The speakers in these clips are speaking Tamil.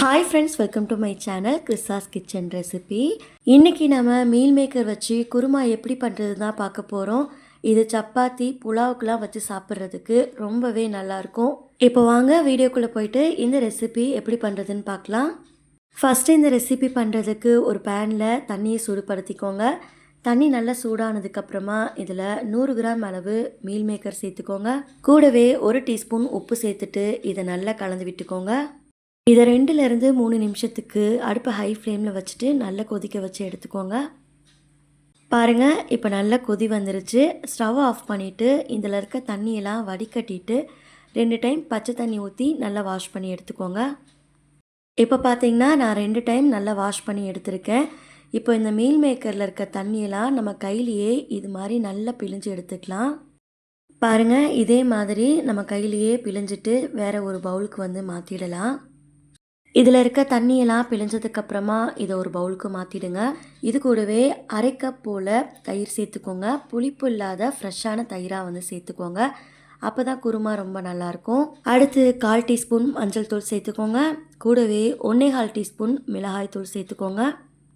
Hi friends welcome to my channel கிறிஸாஸ் kitchen recipe இன்றைக்கி நம்ம மீல் மேக்கர் வச்சு குருமா எப்படி பண்ணுறது தான் பார்க்க போகிறோம் இது சப்பாத்தி புலாவுக்கெலாம் வச்சு சாப்பிட்றதுக்கு ரொம்பவே நல்லாயிருக்கும் இப்போ வாங்க வீடியோக்குள்ளே போயிட்டு இந்த ரெசிபி எப்படி பண்ணுறதுன்னு பார்க்கலாம். ஃபஸ்ட்டு இந்த ரெசிபி பண்ணுறதுக்கு ஒரு பேனில் தண்ணியை சூடுபடுத்திக்கோங்க. தண்ணி நல்லா சூடானதுக்கப்புறமா இதில் நூறு கிராம் அளவு மீல் மேக்கர் சேர்த்துக்கோங்க. கூடவே ஒரு டீஸ்பூன் உப்பு சேர்த்துட்டு இதை நல்லா கலந்து விட்டுக்கோங்க. இதை ரெண்டுலேருந்து மூணு நிமிஷத்துக்கு அடுப்பை ஹை ஃப்ளேமில் வச்சுட்டு நல்லா கொதிக்க வச்சு எடுத்துக்கோங்க. பாருங்கள் இப்போ நல்லா கொதி வந்துருச்சு. ஸ்டவ் ஆஃப் பண்ணிவிட்டு இதில் இருக்க தண்ணியெல்லாம் வடிகட்டிட்டு ரெண்டு டைம் பச்சை தண்ணி ஊற்றி நல்லா வாஷ் பண்ணி எடுத்துக்கோங்க. இப்போ பார்த்தீங்கன்னா நான் ரெண்டு டைம் நல்லா வாஷ் பண்ணி எடுத்திருக்கேன். இப்போ இந்த மீல் மேக்கரில் இருக்க தண்ணியெல்லாம் நம்ம கையிலேயே இது மாதிரி நல்லா பிழிஞ்சு எடுத்துக்கலாம். பாருங்கள் இதே மாதிரி நம்ம கையிலேயே பிழிஞ்சிட்டு வேறு ஒரு பவுலுக்கு வந்து மாற்றிடலாம் இதில் இருக்க தண்ணியெல்லாம் பிழிஞ்சதுக்கப்புறமா இதை ஒரு பவுலுக்கு மாற்றிடுங்க இது கூடவே அரை கப் போல் தயிர் சேர்த்துக்கோங்க. புளிப்பு இல்லாத ஃப்ரெஷ்ஷான தயிராக வந்து சேர்த்துக்கோங்க. அப்போ தான் குருமா ரொம்ப நல்லாயிருக்கும். அடுத்து கால் டீஸ்பூன் மஞ்சள் தூள் சேர்த்துக்கோங்க. கூடவே ஒன்றே கால் டீஸ்பூன் மிளகாய் தூள் சேர்த்துக்கோங்க.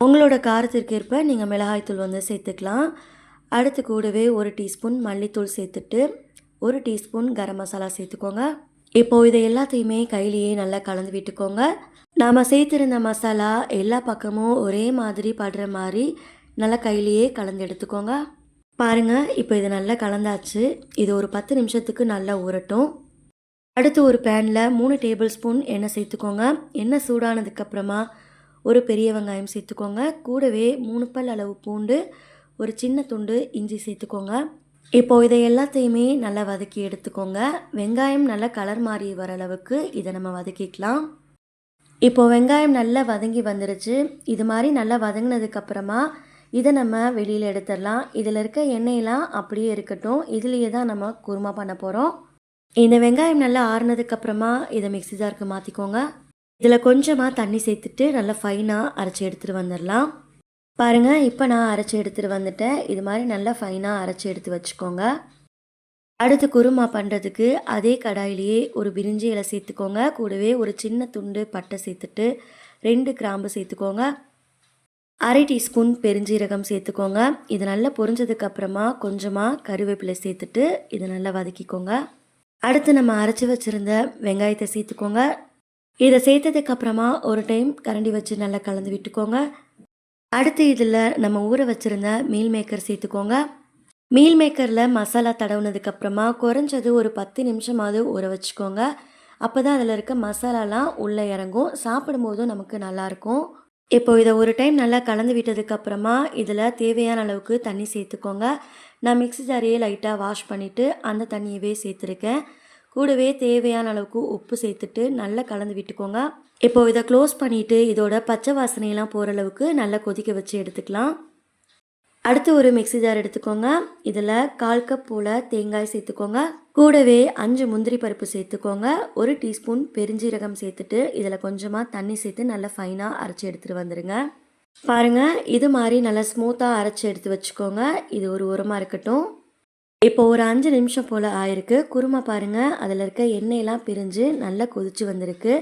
உங்களோட காரத்திற்கு ஏற்ப நீங்கள் மிளகாய் தூள் வந்து சேர்த்துக்கலாம். அடுத்து கூடவே ஒரு டீஸ்பூன் மல்லித்தூள் சேர்த்துட்டு ஒரு டீஸ்பூன் கரம் மசாலா சேர்த்துக்கோங்க. இப்போது இதை எல்லாத்தையுமே கையிலேயே நல்லா கலந்து விட்டுக்கோங்க. நாம் சேர்த்துருந்த மசாலா எல்லா பக்கமும் ஒரே மாதிரி படுற மாதிரி நல்லா கையிலேயே கலந்து எடுத்துக்கோங்க. பாருங்கள் இப்போ இது நல்லா கலந்தாச்சு. இது ஒரு பத்து நிமிஷத்துக்கு நல்லா ஊறட்டும். அடுத்து ஒரு பேனில் மூணு டேபிள் ஸ்பூன் எண்ணெய் சேர்த்துக்கோங்க. எண்ணெய் சூடானதுக்கப்புறமா ஒரு பெரிய வெங்காயம் சேர்த்துக்கோங்க. கூடவே மூணு பல் அளவு பூண்டு ஒரு சின்ன துண்டு இஞ்சி சேர்த்துக்கோங்க. இப்போது இதை எல்லாத்தையுமே நல்லா வதக்கி எடுத்துக்கோங்க. வெங்காயம் நல்லா கலர் மாறி வர அளவுக்கு இதை நம்ம வதக்கிக்கலாம். இப்போது வெங்காயம் நல்லா வதங்கி வந்துருச்சு. இது மாதிரி நல்லா வதங்கினதுக்கப்புறமா இதை நம்ம வெளியில் எடுத்துடலாம். இதில் இருக்க எண்ணெயெல்லாம் அப்படியே இருக்கட்டும். இதுலேயே தான் நம்ம குருமா பண்ண போகிறோம் இந்த வெங்காயம் நல்லா ஆறுனதுக்கப்புறமா இதை மிக்ஸி ஜாருக்கு மாற்றிக்கோங்க இதில் கொஞ்சமாக தண்ணி சேர்த்துட்டு நல்லா ஃபைனாக அரைச்சி எடுத்துகிட்டு வந்துடலாம். பாருங்கள் இப்போ நான் அரைச்சி எடுத்துகிட்டு வந்துட்டேன். இது மாதிரி நல்லா ஃபைனாக அரைச்சி எடுத்து வச்சுக்கோங்க. அடுத்து குருமா பண்ணுறதுக்கு அதே கடாயிலேயே ஒரு பிரிஞ்சி இலை சேர்த்துக்கோங்க. கூடவே ஒரு சின்ன துண்டு பட்டை சேர்த்துட்டு ரெண்டு கிராம்பு சேர்த்துக்கோங்க. அரை டீஸ்பூன் பெருஞ்சீரகம் சேர்த்துக்கோங்க. இது நல்லா பொரிஞ்சதுக்கப்புறமா கொஞ்சமாக கருவேப்பிலை சேர்த்துட்டு இதை நல்லா வதக்கிக்கோங்க. அடுத்து நம்ம அரைச்சி வச்சுருந்த வெங்காயத்தை சேர்த்துக்கோங்க. இதை சேர்த்ததுக்கப்புறமா ஒரு டைம் கரண்டி வச்சு நல்லா கலந்து விட்டுக்கோங்க. அடுத்து இதில் நம்ம ஊற வச்சுருந்த மீல் மேக்கர் சேர்த்துக்கோங்க. மீல் மேக்கரில் மசாலா தடவுனதுக்கப்புறமா குறைஞ்சது ஒரு பத்து நிமிஷமாவது ஊற வச்சுக்கோங்க. அப்போ தான் அதில் இருக்க மசாலாலாம் உள்ளே இறங்கும். சாப்பிடும்போதும் நமக்கு நல்லாயிருக்கும் இப்போ இதை ஒரு டைம் நல்லா கலந்து விட்டதுக்கப்புறமா இதில் தேவையான அளவுக்கு தண்ணி சேர்த்துக்கோங்க. நான் மிக்ஸி ஜாரியை லைட்டாக வாஷ் பண்ணிவிட்டு அந்த தண்ணியவே சேர்த்துருக்கேன். கூடவே தேவையான அளவுக்கு உப்பு சேர்த்துட்டு நல்லா கலந்து விட்டுக்கோங்க. இப்போது இதை க்ளோஸ் பண்ணிவிட்டு இதோட பச்சை வாசனையெல்லாம் போகிற அளவுக்கு நல்லா கொதிக்க வச்சு எடுத்துக்கலாம். அடுத்து ஒரு மிக்சி ஜார் எடுத்துக்கோங்க. இதில் கால் கப் போல் தேங்காய் சேர்த்துக்கோங்க. கூடவே அஞ்சு முந்திரி பருப்பு சேர்த்துக்கோங்க. ஒரு டீஸ்பூன் பெருஞ்சீரகம் சேர்த்துட்டு இதில் கொஞ்சமாக தண்ணி சேர்த்து நல்லா ஃபைனாக அரைச்சி எடுத்துகிட்டு வந்துடுங்க பாருங்கள் இது மாதிரி நல்லா ஸ்மூத்தாக அரைச்சி எடுத்து வச்சுக்கோங்க. இது ஒரு உரமாக இருக்கட்டும். இப்போ ஒரு அஞ்சு நிமிஷம் போல் ஆயிருக்கு. குருமா பாருங்கள் அதில் இருக்க எண்ணெயெல்லாம் பிரிஞ்சு நல்லா கொதிச்சு வந்திருக்கு.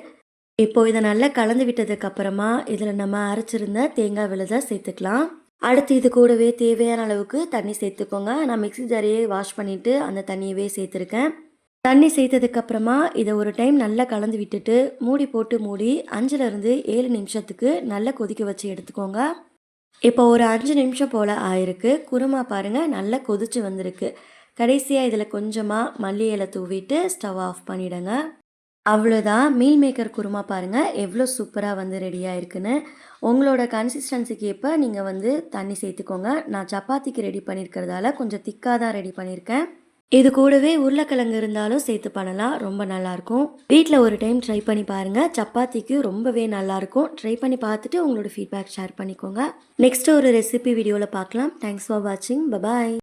இப்போ இதை நல்லா கலந்து விட்டதுக்கு அப்புறமா இதில் நம்ம அரைச்சிருந்த தேங்காய் விழுதை சேர்த்துக்கலாம். அடுத்து இது கூடவே தேவையான அளவுக்கு தண்ணி சேர்த்துக்கோங்க. நான் மிக்சி ஜாரியே வாஷ் பண்ணிவிட்டு அந்த தண்ணியவே சேர்த்துருக்கேன். தண்ணி சேர்த்ததுக்கப்புறமா இதை ஒரு டைம் நல்லா கலந்து விட்டுட்டு மூடி போட்டு மூடி அஞ்சுலேருந்து ஏழு நிமிஷத்துக்கு நல்லா கொதிக்க வச்சு எடுத்துக்கோங்க. இப்போ ஒரு அஞ்சு நிமிஷம் போல் ஆயிருக்கு. குருமா பாருங்கள் நல்லா கொதிச்சு வந்திருக்கு. கடைசியாக இதில் கொஞ்சமாக மல்லி இலை தூவிட்டு ஸ்டவ் ஆஃப் பண்ணிவிடுங்க அவ்வளோதான் மீல் மேக்கர் குருமா பாருங்கள் எவ்வளோ சூப்பராக வந்து ரெடியாக இருக்குன்னு உங்களோட கன்சிஸ்டன்சிக்கு இப்போ நீங்கள் வந்து தண்ணி சேர்த்துக்கோங்க. நான் சப்பாத்திக்கு ரெடி பண்ணியிருக்கிறதால கொஞ்சம் திக்காக தான் ரெடி பண்ணியிருக்கேன் இது கூடவே உருளைக்கிழங்கு இருந்தாலும் சேர்த்து பண்ணலாம். ரொம்ப நல்லாயிருக்கும். வீட்டில் ஒரு டைம் ட்ரை பண்ணி பாருங்கள் சப்பாத்திக்கு ரொம்பவே நல்லாயிருக்கும். ட்ரை பண்ணி பார்த்துட்டு உங்களோட ஃபீட்பேக் ஷேர் பண்ணிக்கோங்க. நெக்ஸ்ட் ஒரு ரெசிபி வீடியோவில் பார்க்கலாம். தேங்க்ஸ் ஃபார் வாட்சிங் பபாய்